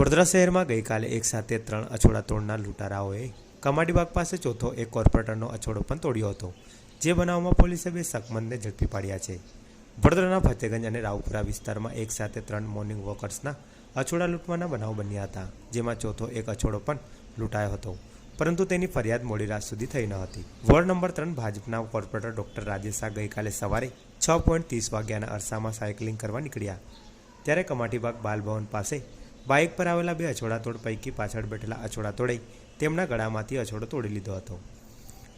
વડોદરા શહેરમાં ગઈકાલે એક સાથે ત્રણ અછોડા તોડના લૂંટારાઓએ કમાડીબાગ પાસે ચોથો એક કોર્પોરેટરનો અછોડો પણ તોડ્યો હતો, જે બનાવમાં પોલીસે બે શકમંદને ઝડપી પાડ્યા છે. વડોદરાના ફતેગંજ અને રાવપુરા વિસ્તારમાં એક સાથે ત્રણ મોર્નિંગ વોકર્સના અછોડા લૂંટવાના બનાવ બન્યા હતા, જેમાં ચોથો એક અછોડો પણ લૂંટાયો હતો. પરંતુ તેની ફરિયાદ મોડી રાત સુધી થઈ ન હતી. વોર્ડ નંબર ત્રણ ભાજપના કોર્પોરેટર ડોક્ટર રાજેશ શાહ ગઈકાલે સવારે છ પોઈન્ટ ત્રીસ વાગ્યાના અરસામાં સાયકલિંગ કરવા નીકળ્યા. ત્યારે કમાટીબાગ બાલભવન પાસે બાઇક પર આવેલા બે અછોડાતોડ પૈકી પાછળ બેઠેલા અછોડાતોડે તેમના ગળામાંથી અછોડો તોડી લીધો હતો.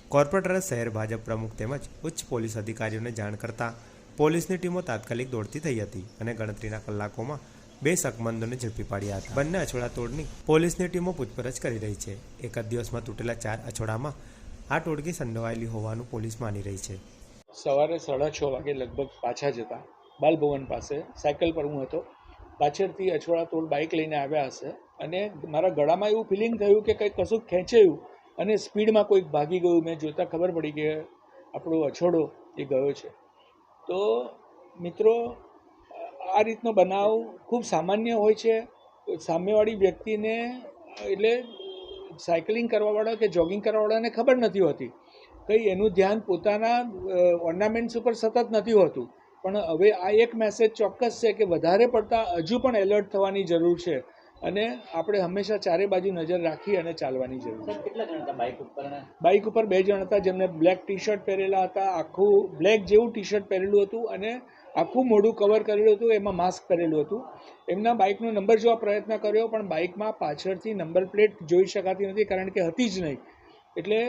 કોર્પોરેટરે શહેર ભાજપ પ્રમુખ તેમજ ઉચ્ચ પોલીસ અધિકારીઓને જાણ કરતાં પોલીસની ટીમો તાત્કાલિક દોડતી થઈ હતી અને ગણતરીના કલાકોમાં બે શકમંદોને ઝડપી પાડ્યા હતા. બંને અછોડાતોડની પોલીસની ટીમો પૂછપરછ કરી રહી છે. એક જ દિવસમાં તૂટેલા ચાર અછોડામાં આ ટોળકી સંડોવાયેલી હોવાનું પોલીસ માની રહી છે. સવારે સાડા છ વાગે લગભગ પાછા જતા બાલભવન પાસે સાયકલ પર હું હતો. પાછળથી અછવાડા તોડ બાઇક લઈને આવ્યા હશે. અને મારા ગળામાં એવું ફિલિંગ થયું કે કંઈક કશું ખેંચાયું અને સ્પીડમાં કોઈક ભાગી ગયું. મેં જોતાં ખબર પડી કે આપણો અછોડો એ ગયો છે. તો મિત્રો, આ રીતનો બનાવ ખૂબ સામાન્ય હોય છે. સામેવાળી વ્યક્તિને, એટલે સાયકલિંગ કરવાવાળા કે જોગિંગ કરવાવાળાને ખબર નથી હોતી. કંઈ એનું ધ્યાન પોતાના ઓર્નામેન્ટ્સ ઉપર સતત નથી હોતું. પણ હવે આ એક મેસેજ ચોક્કસ છે કે વધારે પડતા હજુ પણ એલર્ટ થવાની જરૂર છે. અને આપણે હંમેશા ચારે બાજુ નજર રાખી અને ચાલવાની જરૂર છે. સર કેટલા જણ હતા બાઇક ઉપર બાઇક ઉપર બે જણ હતા જેમને બ્લેક ટી શર્ટ પહેરેલા હતા આખું બ્લેક જેવું ટી શર્ટ પહેરેલું હતું અને આખું મોઢું કવર કરેલું હતું એમાં માસ્ક પહેરેલું હતું. એમના બાઇકનો નંબર જોવા પ્રયત્ન કર્યો પણ બાઇકમાં પાછળથી નંબર પ્લેટ જોઈ શકાતી નથી કારણ કે હતી જ નહીં. એટલે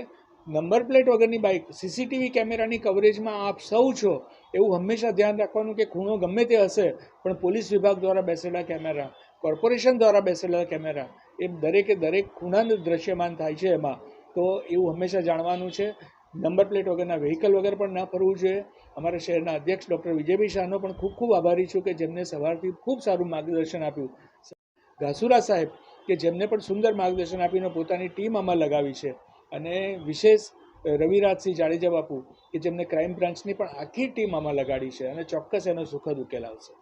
નંબર પ્લેટ વગરની બાઇક સીસીટીવી કેમેરાની કવરેજમાં આપ સૌ છો, એવું હંમેશા ધ્યાન રાખવાનું કે ખૂણો ગમે તે હશે, પણ પોલીસ વિભાગ દ્વારા બેસેલા કેમેરા, કોર્પોરેશન દ્વારા બેસેલા કેમેરા, એ દરેકે દરેક ખૂણાનું દ્રશ્યમાન થાય છે એમાં. તો એવું હંમેશા જાણવાનું છે. નંબર પ્લેટ વગરના વ્હીકલ વગર પણ ન ફરવું જોઈએ. અમારા શહેરના અધ્યક્ષ ડૉક્ટર વિજયભાઈ શાહનો પણ ખૂબ ખૂબ આભારી છું કે જેમને સવારથી ખૂબ સારું માર્ગદર્શન આપ્યું. ઘાસુરા સાહેબ, કે જેમને પણ સુંદર માર્ગદર્શન આપીને પોતાની ટીમ આમાં લગાવી છે. અને વિશેષ રવિરાજસિંહ જાડેજા બાપુ કે જેમને ક્રાઇમ બ્રાન્ચની પણ આખી ટીમ આમાં લગાડી છે અને ચોક્કસ એનો સુખદ ઉકેલ આવશે.